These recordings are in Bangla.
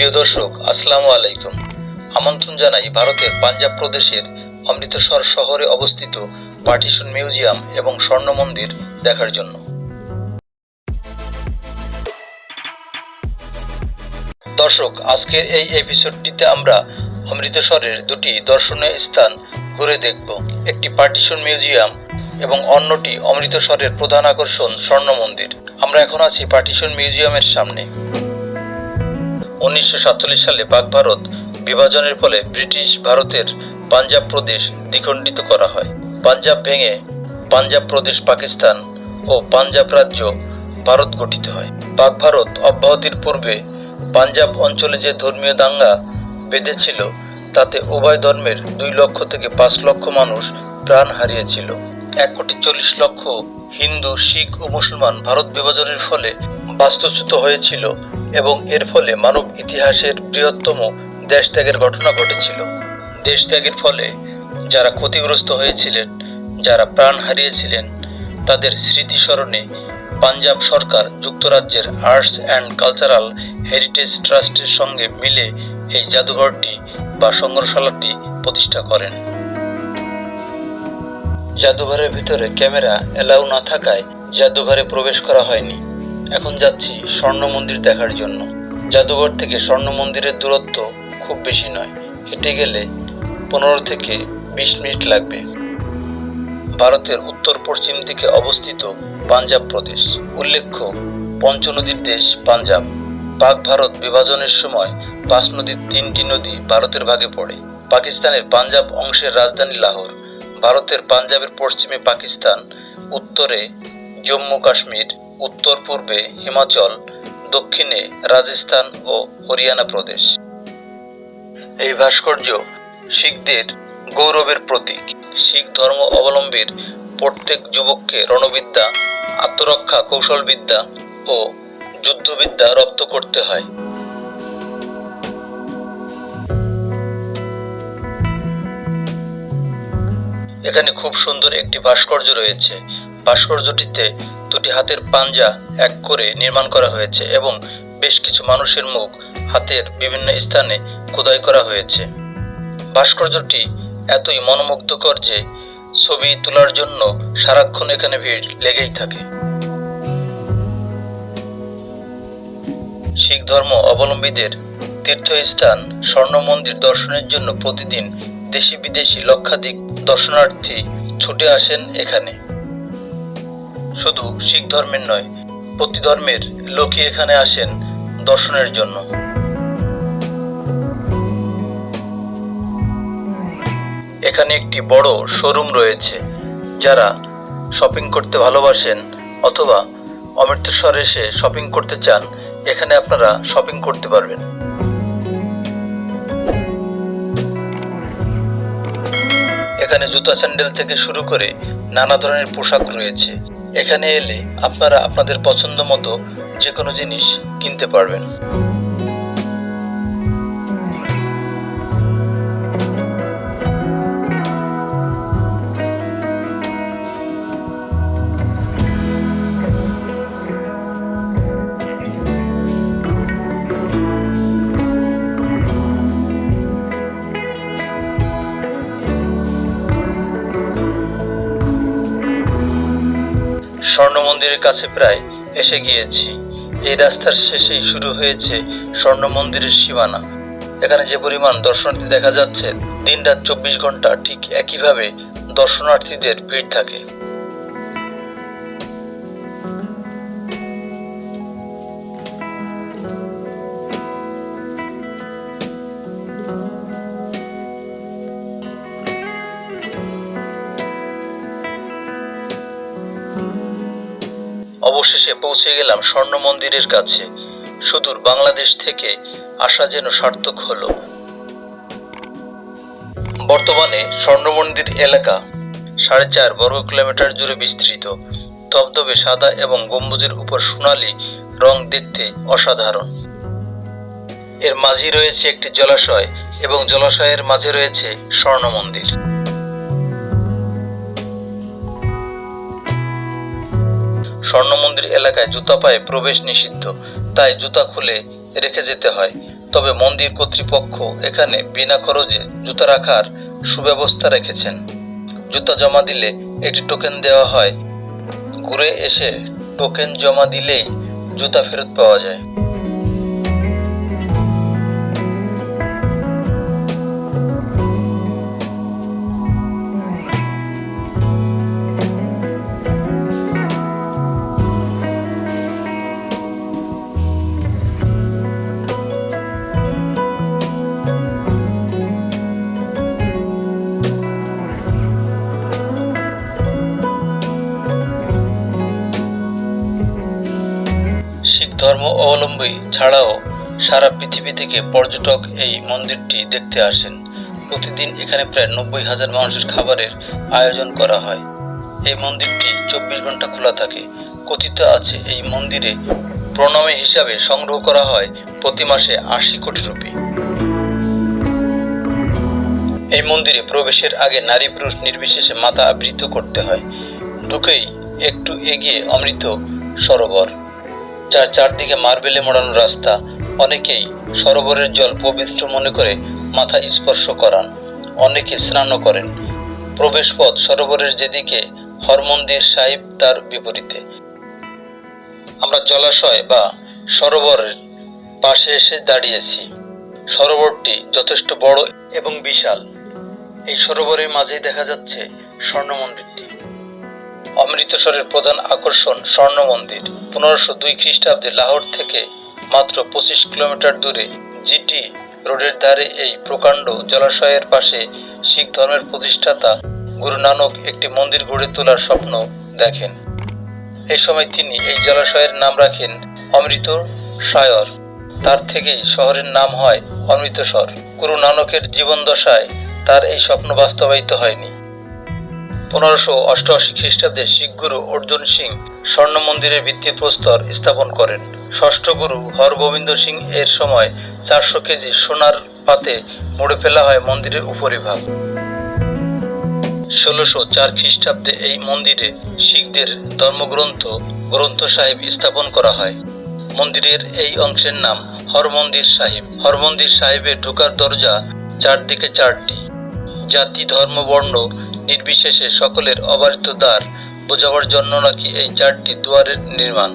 প্রিয় দর্শক, আসসালামু আলাইকুম। আমন্ত্রণ জানাই ভারতের পাঞ্জাব প্রদেশের অমৃতসর শহরে অবস্থিত পার্টিশন মিউজিয়াম এবং স্বর্ণ মন্দির দেখার জন্য। দর্শক, আজকের এই এপিসোডটিতে আমরা অমৃতসরের দুটি দর্শনীয় স্থান ঘুরে দেখব। একটি পার্টিশন মিউজিয়াম এবং অন্যটি অমৃতসরের প্রধান আকর্ষণ স্বর্ণ মন্দির। আমরা এখন আছি পার্টিশন মিউজিয়ামের সামনে। উনিশশো সাতচল্লিশ সালে পাক ভারত বিভাজনের ফলে ব্রিটিশ ভারতের পাঞ্জাব প্রদেশ দ্বিখণ্ডিত করা হয়। পাঞ্জাব ভেঙে পাঞ্জাব প্রদেশ পাকিস্তান ও পাঞ্জাব রাজ্য ভারত গঠিত হয়। পাক ভারত অব্যাহতির পূর্বে পাঞ্জাব অঞ্চলে যে ধর্মীয় দাঙ্গা বেঁধেছিল, তাতে উভয় ধর্মের দুই লক্ষ থেকে পাঁচ লক্ষ মানুষ প্রাণ হারিয়েছিল। এক কোটি চল্লিশ লক্ষ হিন্দু, শিখ ও মুসলমান ভারত বিভাজনের ফলে বাস্তুচ্যুত হয়েছিল এবং এর ফলে মানব ইতিহাসের বৃহত্তম দেশত্যাগের ঘটনা ঘটেছিল। দেশত্যাগের ফলে যারা ক্ষতিগ্রস্ত হয়েছিলেন, যারা প্রাণ হারিয়েছিলেন, তাদের স্মৃতিস্মরণে পাঞ্জাব সরকার যুক্তরাজ্যের আর্টস অ্যান্ড কালচারাল হেরিটেজ ট্রাস্টের সঙ্গে মিলে এই জাদুঘরটি বা সংগ্রহশালাটি প্রতিষ্ঠা করেন। জাদুঘরের ভিতরে ক্যামেরা এলাও না থাকায় জাদুঘরে প্রবেশ করা হয়নি। এখন যাচ্ছি স্বর্ণ মন্দির দেখার জন্য। জাদুঘর থেকে স্বর্ণ মন্দিরের দূরত্ব খুব বেশি নয়, হেঁটে গেলে পনেরো থেকে বিশ মিনিট লাগবে। ভারতের উত্তর পশ্চিম দিকে অবস্থিত পাঞ্জাব প্রদেশ। উল্লেখ্য পঞ্চনদীর দেশ পাঞ্জাব। পাক ভারত বিভাজনের সময় পাঁচ নদীর তিনটি নদী ভারতের ভাগে পড়ে। পাকিস্তানের পাঞ্জাব অংশের রাজধানী লাহোর। ভারতের পাঞ্জাবের পশ্চিমে পাকিস্তান, উত্তরে জম্মু কাশ্মীর, উত্তর পূর্বে হিমাচল, দক্ষিণে রাজস্থান ও হরিয়ানা প্রদেশ। এই ভাস্কর্য শিখদের গৌরবের প্রতীক। শিখ ধর্ম অবলম্বীর প্রত্যেক যুবককে রণবিদ্যা, আত্মরক্ষা, কৌশলবিদ্যা ও যুদ্ধবিদ্যা রপ্ত করতে হয়। এখানে খুব সুন্দর একটি ভাস্কর্য রয়েছে। ভাস্কর্যটিতে দুটি হাতের পাঞ্জা এক করে নির্মাণ করা হয়েছে এবং বেশ কিছু মানুষের মুখ হাতের বিভিন্ন স্থানে খোদাই করা হয়েছে। ভাস্কর্যটি এতই মনোমুগ্ধকর যে ছবি তোলার জন্য সারাক্ষণ এখানে ভিড় লেগেই থাকে। শিখ ধর্ম অবলম্বীদের তীর্থস্থান, স্বর্ণ মন্দির দর্শনের জন্য প্রতিদিন দেশি বিদেশি লক্ষাধিক দর্শনার্থী ছুটে আসেন এখানে। শুধু শিখ ধর্মের নয়, প্রতি ধর্মের লোকই এখানে আসেন দর্শনের জন্য। এখানে একটি বড় শোরুম রয়েছে, যারা শপিং করতে ভালোবাসেন অথবা অমৃতসর এসে শপিং করতে চান, এখানে আপনারা শপিং করতে পারবেন। এখানে জুতা স্যান্ডেল থেকে শুরু করে নানা ধরনের পোশাক রয়েছে। এখানে এলে আপনারা আপনাদের পছন্দ মতো যে কোনো জিনিস কিনতে পারবেন। স্বর্ণ মন্দিরের কাছে প্রায় এসে গিয়েছি। এই রাস্তার শেষেই শুরু হয়েছে স্বর্ণ মন্দিরের সীমানা। এখানে যে পরিমাণ দর্শনার্থী দেখা যাচ্ছে দিন রাত চব্বিশ ঘণ্টা ঠিক একইভাবে দর্শনার্থীদের ভিড় থাকে। অবশেষে পৌঁছে গেলাম স্বর্ণ মন্দিরের কাছে। সুদূর বাংলাদেশ থেকে আসা যেন সার্থক হলো। বর্তমানে স্বর্ণ মন্দির এলাকা সাড়ে চার বর্গ কিলোমিটার জুড়ে বিস্তৃত। ধবধবে সাদা এবং গম্বুজের উপর সোনালি রং দেখতে অসাধারণ। এর মাঝেই রয়েছে একটি জলাশয় এবং জলাশয়ের মাঝে রয়েছে স্বর্ণ মন্দির স্বর্ণ মন্দির এলাকায় জুতা পায়ে প্রবেশ নিষিদ্ধ, তাই জুতা খুলে রেখে যেতে হয়। তবে মন্দির কর্তৃপক্ষ এখানে বিনা খরচে জুতা রাখার সুব্যবস্থা রেখেছেন। জুতা জমা দিলে একটি টোকেন দেওয়া হয়। ঘুরে এসে টোকেন জমা দিলেই জুতা ফেরত পাওয়া যায়। ধর্ম অবলম্বী ছাড়াও সারা পৃথিবী থেকে পর্যটক এই মন্দিরটি দেখতে আসেন। প্রতিদিন এখানে প্রায় নব্বই হাজার মানুষের খাবারের আয়োজন করা হয়। এই মন্দিরটি চব্বিশ ঘণ্টা খোলা থাকে। কথিত আছে, এই মন্দিরে প্রণামী হিসাবে সংগ্রহ করা হয় প্রতি মাসে আশি কোটি রুপি। এই মন্দিরে প্রবেশের আগে নারী পুরুষ নির্বিশেষে মাথা আবৃত করতে হয়। ঢুকেই একটু এগিয়ে অমৃত সরোবর। যার চারদিকে মার্বেলে মোড়ানো রাস্তা। অনেকেই সরোবরের জল পবিত্র মনে করে মাথা স্পর্শ করান, অনেকে স্নানও করেন। প্রবেশপথ সরোবরের যেদিকে হরমন্দির সাহিব তার বিপরীতে। আমরা জলাশয় বা সরোবরের পাশে এসে দাঁড়িয়েছি। সরোবরটি যথেষ্ট বড় এবং বিশাল। এই সরোবরের মাঝেই দেখা যাচ্ছে স্বর্ণ মন্দিরটি অমৃতসরের প্রধান আকর্ষণ স্বর্ণ মন্দির পনেরোশো দুই খ্রিস্টাব্দে লাহোর থেকে মাত্র পঁচিশ কিলোমিটার দূরে জিটি রোডের ধারে এই প্রকাণ্ড জলাশয়ের পাশে শিখ ধর্মের প্রতিষ্ঠাতা গুরু নানক একটি মন্দির গড়ে তোলার স্বপ্ন দেখেন। এই সময় তিনি এই জলাশয়ের নাম রাখেন অমৃত সায়র তার থেকেই শহরের নাম হয় অমৃতসর। গুরু নানকের জীবন দশায় তার এই স্বপ্ন বাস্তবায়িত হয়নি। পনেরোশো অষ্টআশি খ্রিস্টাব্দে শিখ গুরু অর্জুন সিং স্বর্ণ মন্দিরের ভিত্তিপ্রস্তর স্থাপন করেন। ষষ্ঠ গুরু হরগোবিন্দ সিং এর সময় চারশো কেজি সোনার পাতে মুড়ে ফেলা হয় মন্দিরের উপরিভাগ। ষোলোশো চার খ্রিস্টাব্দে এই মন্দিরে শিখদের ধর্মগ্রন্থ গ্রন্থ সাহেব স্থাপন করা হয়। মন্দিরের এই অংশের নাম হরমন্দির সাহেব। হরমন্দির সাহেবের ঢোকার দরজা চারদিকে চারটি। জাতি, ধর্ম, বর্ণ নির্বিশেষে সকলের অবারিত দ্বার বোঝাবার জন্য নাকি এই চারটি দুয়ারের নির্মাণ।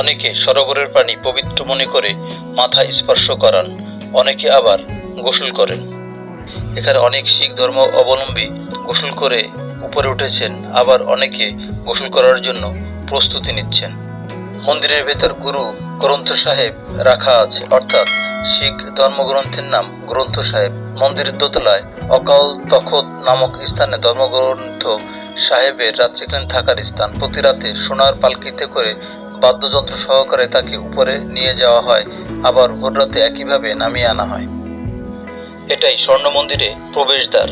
অনেকে সরোবরের পানি পবিত্র মনে করে মাথা স্পর্শ করান, অনেকে আবার গোসল করেন। এখানে অনেক শিখ ধর্ম অবলম্বী গোসল করে উপরে উঠেছেন, আবার অনেকে গোসল করার জন্য প্রস্তুতি নিচ্ছেন। মন্দিরের ভেতর গুরু গ্রন্থ সাহেব রাখা আছে। অর্থাৎ শিখ ধর্মগ্রন্থের নাম গ্রন্থ সাহেব। মন্দিরের দোতলায় অকাল তখত নামক স্থানে ধর্মগ্রন্থ সাহেবের রাত্রিকালীন থাকার স্থান। প্রতি রাতে সোনার পালকিতে করে বাদ্যযন্ত্র সহকারে তাকে উপরে নিয়ে যাওয়া হয়। আবার ভোররাতে একইভাবে নামিয়ে আনা হয়। এটাই স্বর্ণ মন্দিরে প্রবেশদ্বার।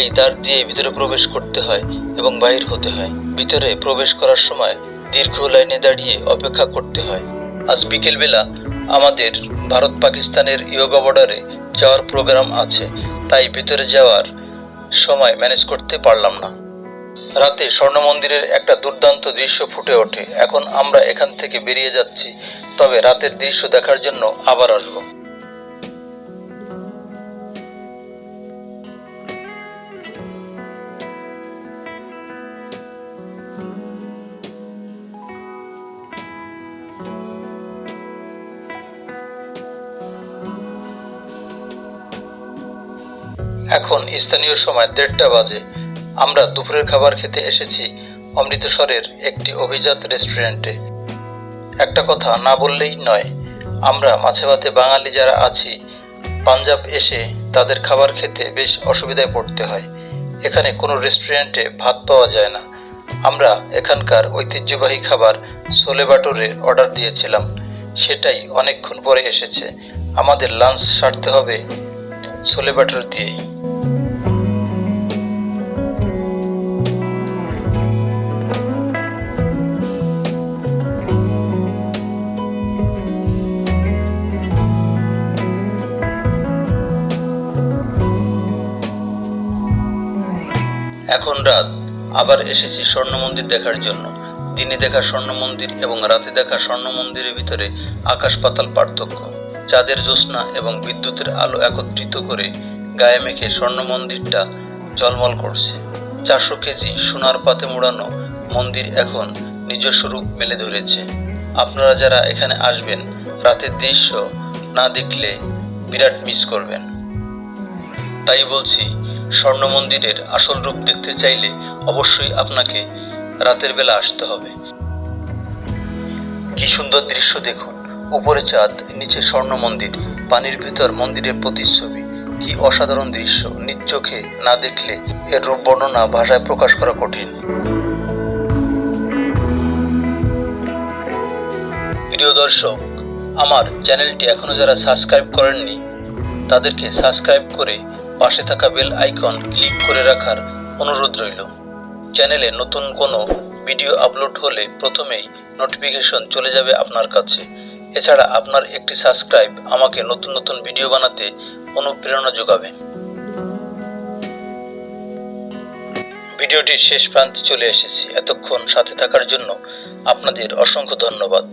এই দ্বার দিয়ে ভিতরে প্রবেশ করতে হয় এবং বাহির হতে হয়। ভিতরে প্রবেশ করার সময় দীর্ঘ লাইনে দাঁড়িয়ে অপেক্ষা করতে হয়। আজ বিকেলবেলা আমাদের ভারত পাকিস্তানের ইয়োগা বর্ডারে যাওয়ার প্রোগ্রাম আছে, তাই ভিতরে যাওয়ার সময় ম্যানেজ করতে পারলাম না। রাতে স্বর্ণ মন্দিরের একটা দুর্দান্ত দৃশ্য ফুটে ওঠে। এখন আমরা এখান থেকে বেরিয়ে যাচ্ছি, তবে রাতের দৃশ্য দেখার জন্য আবার আসব। এখন স্থানীয় সময় দেড়টা বাজে। আমরা দুপুরের খাবার খেতে এসেছি অমৃতসরের একটি অভিজাত রেস্টুরেন্টে। একটা কথা না বললেই নয়, আমরা মাছে ভাতে বাঙালি যারা আছি, পাঞ্জাব এসে তাদের খাবার খেতে বেশ অসুবিধায় পড়তে হয়। এখানে কোনো রেস্টুরেন্টে ভাত পাওয়া যায় না। আমরা এখানকার ঐতিহ্যবাহী খাবার সোলে বাটোরে অর্ডার দিয়েছিলাম। সেটাই অনেকক্ষণ পরে এসেছে। আমাদের লাঞ্চ সারতে হবে সোলে বাটোর দিয়েই। এখন রাত। আবার এসেছি স্বর্ণ মন্দির দেখার জন্য। দিনে দেখা স্বর্ণ মন্দির এবং রাতে দেখা স্বর্ণ মন্দিরের ভিতরে আকাশ পাতাল পার্থক্য। চাঁদের জ্যোৎস্না এবং বিদ্যুতের আলো একত্রিত করে গায়ে মেখে স্বর্ণ মন্দিরটা ঝলমল করছে। চারশো কেজি সোনার পাতে মোড়ানো মন্দির এখন নিজস্ব রূপ মেলে ধরেছে। আপনারা যারা এখানে আসবেন, রাতের দৃশ্য না দেখলে বিরাট মিস করবেন। তাই বলছি স্বর্ণ মন্দিরের আসল রূপ দেখতে চাইলে অবশ্যই আপনাকে রাতের বেলা আসতে হবে। কি সুন্দর দৃশ্য দেখুন। উপরে চাঁদ, নিচে স্বর্ণ মন্দির পানির ভেতর মন্দিরের প্রতিচ্ছবি। কি অসাধারণ দৃশ্য। নিজ চোখে না দেখলে এর রূপ বর্ণনা ভাষায় প্রকাশ করা কঠিন। প্রিয় দর্শক, আমার চ্যানেলটি এখনও যারা সাবস্ক্রাইব করেননি, তাদেরকে সাবস্ক্রাইব করে পাশে থাকা বেল আইকন ক্লিক করে রাখার অনুরোধ রইল। চ্যানেলে নতুন কোনো ভিডিও আপলোড হলে প্রথমেই নোটিফিকেশন চলে যাবে আপনার কাছে। এছাড়া আপনার একটি সাবস্ক্রাইব আমাকে নতুন নতুন ভিডিও বানাতে অনুপ্রেরণা যোগাবে। ভিডিওটির শেষ প্রান্তে চলে এসেছি। এতক্ষণ সাথে থাকার জন্য আপনাদের অসংখ্য ধন্যবাদ।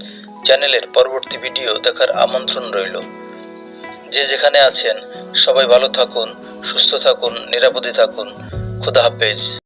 চ্যানেলের পরবর্তী ভিডিও দেখার আমন্ত্রণ রইল। যে যেখানে আছেন সবাই ভালো থাকুন সুস্থ থাকুন নিরাপদে থাকুন। খুদা হাফেজ।